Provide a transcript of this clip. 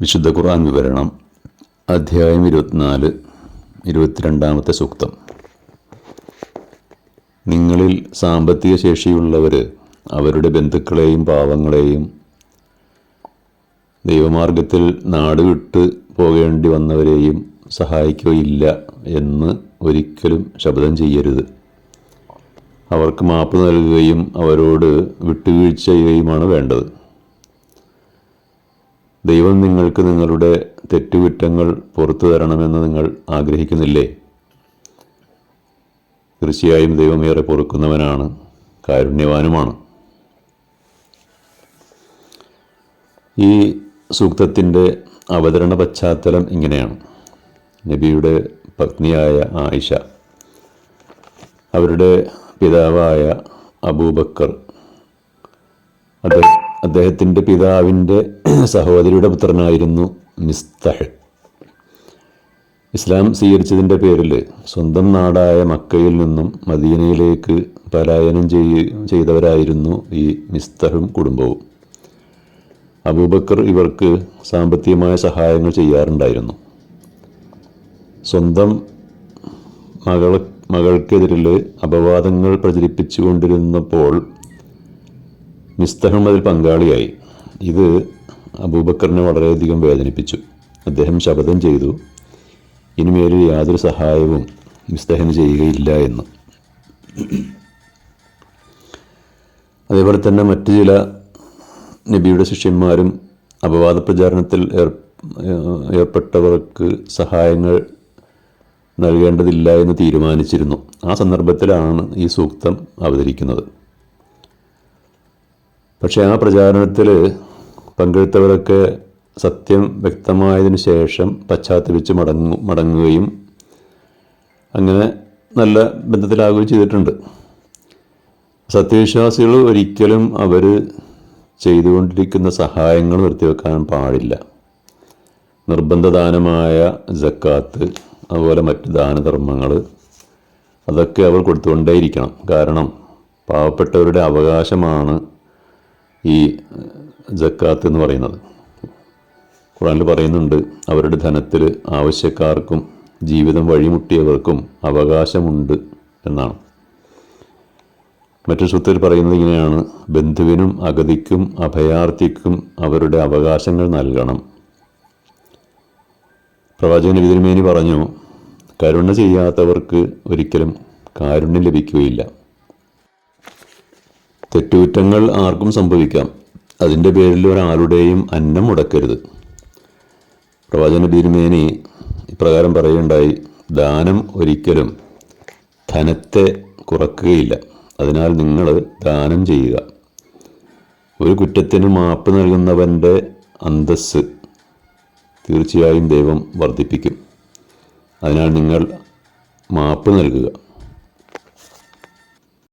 വിശുദ്ധ ഖുർആൻ വിവരണം അധ്യായം ഇരുപത്തിനാല് ഇരുപത്തിരണ്ടാമത്തെ സൂക്തം. നിങ്ങളിൽ സാമ്പത്തിക ശേഷിയുള്ളവർ അവരുടെ ബന്ധുക്കളെയും പാവങ്ങളെയും ദൈവമാർഗത്തിൽ നാട് വിട്ട് പോകേണ്ടി വന്നവരെയും സഹായിക്കുകയില്ല എന്ന് ഒരിക്കലും ശബ്ദം ചെയ്യരുത്. അവർക്ക് മാപ്പ് നൽകുകയും അവരോട് വിട്ടുവീഴ്ച ചെയ്യുകയുമാണ് വേണ്ടത്. ദൈവം നിങ്ങൾക്ക് നിങ്ങളുടെ തെറ്റുകുറ്റങ്ങൾ പുറത്തു തരണമെന്ന് നിങ്ങൾ ആഗ്രഹിക്കുന്നില്ലേ? തീർച്ചയായും ദൈവമേറെ പൊറുക്കുന്നവനാണ് കാരുണ്യവാനുമാണ്. ഈ സൂക്തത്തിന്റെ അവതരണ പശ്ചാത്തലം ഇങ്ങനെയാണ്. നബിയുടെ പത്നിയായ ആയിഷ അവരുടെ പിതാവായ അബൂബക്കർ അദ്ദേഹം അദ്ദേഹത്തിന്റെ പിതാവിന്റെ സഹോദരിയുടെ പുത്രനായിരുന്നു മിസ്തഹ്. ഇസ്ലാം സ്വീകരിച്ചതിന്റെ പേരിൽ സ്വന്തം നാടായ മക്കയിൽ നിന്നും മദീനയിലേക്ക് പലായനം ചെയ്യ ചെയ്തവരായിരുന്നു ഈ മിസ്തഹും കുടുംബവും. അബൂബക്കർ ഇവർക്ക് സാമ്പത്തികമായ സഹായങ്ങൾ ചെയ്യാറുണ്ടായിരുന്നു. സ്വന്തം മകൾ മകൾക്കെതിരിൽ അപവാദങ്ങൾ പ്രചരിപ്പിച്ചുകൊണ്ടിരുന്നപ്പോൾ മിസ്തഹം അതിൽ പങ്കാളിയായി. ഇത് അബൂബക്കറിനെ വളരെയധികം വേദനിപ്പിച്ചു. അദ്ദേഹം ശപഥം ചെയ്തു. ഇനിമേൽ യാതൊരു സഹായവും മിസ്തഹന് ചെയ്യുകയില്ല എന്ന്. അതേപോലെ തന്നെ മറ്റ് ചില നബിയുടെ ശിഷ്യന്മാരും അപവാദ പ്രചാരണത്തിൽ ഏർ ഏർപ്പെട്ടവർക്ക് സഹായങ്ങൾ നൽകേണ്ടതില്ല എന്ന് തീരുമാനിച്ചിരുന്നു. ആ സന്ദർഭത്തിലാണ് ഈ സൂക്തം അവതരിക്കുന്നത്. പക്ഷേ ആ പ്രചാരണത്തിൽ പങ്കെടുത്തവരൊക്കെ സത്യം വ്യക്തമായതിനു ശേഷം പശ്ചാത്തപിച്ച് മടങ്ങു മടങ്ങുകയും അങ്ങനെ നല്ല ബന്ധത്തിലാകുകയും ചെയ്തിട്ടുണ്ട്. സത്യവിശ്വാസികൾ ഒരിക്കലും അവർ ചെയ്തുകൊണ്ടിരിക്കുന്ന സഹായങ്ങൾ നിർത്തിവെക്കാൻ പാടില്ല. നിർബന്ധദാനമായ ജക്കാത്ത് അതുപോലെ മറ്റ് ദാനധർമ്മങ്ങൾ അതൊക്കെ അവർ കൊടുത്തുകൊണ്ടേയിരിക്കണം. കാരണം പാവപ്പെട്ടവരുടെ അവകാശമാണ് ഈ ജക്കാത്ത് എന്ന് പറയുന്നത്. ഖുറാനിൽ പറയുന്നുണ്ട് അവരുടെ ധനത്തിൽ ആവശ്യക്കാർക്കും ജീവിതം വഴിമുട്ടിയവർക്കും അവകാശമുണ്ട് എന്നാണ്. മറ്റൊരു സൂത്രത്തിൽ പറയുന്നത് ഇങ്ങനെയാണ് ബന്ധുവിനും അഗതിക്കും അഭയാർത്ഥിക്കും അവരുടെ അവകാശങ്ങൾ നൽകണം. പ്രവാചകൻ വിതിരുമേനി പറഞ്ഞു കരുണ ചെയ്യാത്തവർക്ക് ഒരിക്കലും കാരുണ്യം ലഭിക്കുകയില്ല. തെറ്റുകുറ്റങ്ങൾ ആർക്കും സംഭവിക്കാം. അതിന്റെ പേരിൽ ഒരാളുടെയും അന്നം മുടക്കരുത്. പ്രവാചകൻ തിരുമേനി ഇപ്രകാരം പറയുകയുണ്ടായി ദാനം ഒരിക്കലും ധനത്തെ കുറക്കുകയില്ല. അതിനാൽ നിങ്ങൾ ദാനം ചെയ്യുക. ഒരു കുറ്റത്തിന് മാപ്പ് നൽകുന്നവന്റെ അന്തസ് തീർച്ചയായും ദൈവം വർദ്ധിപ്പിക്കും. അതിനാൽ നിങ്ങൾ മാപ്പ് നൽകുക.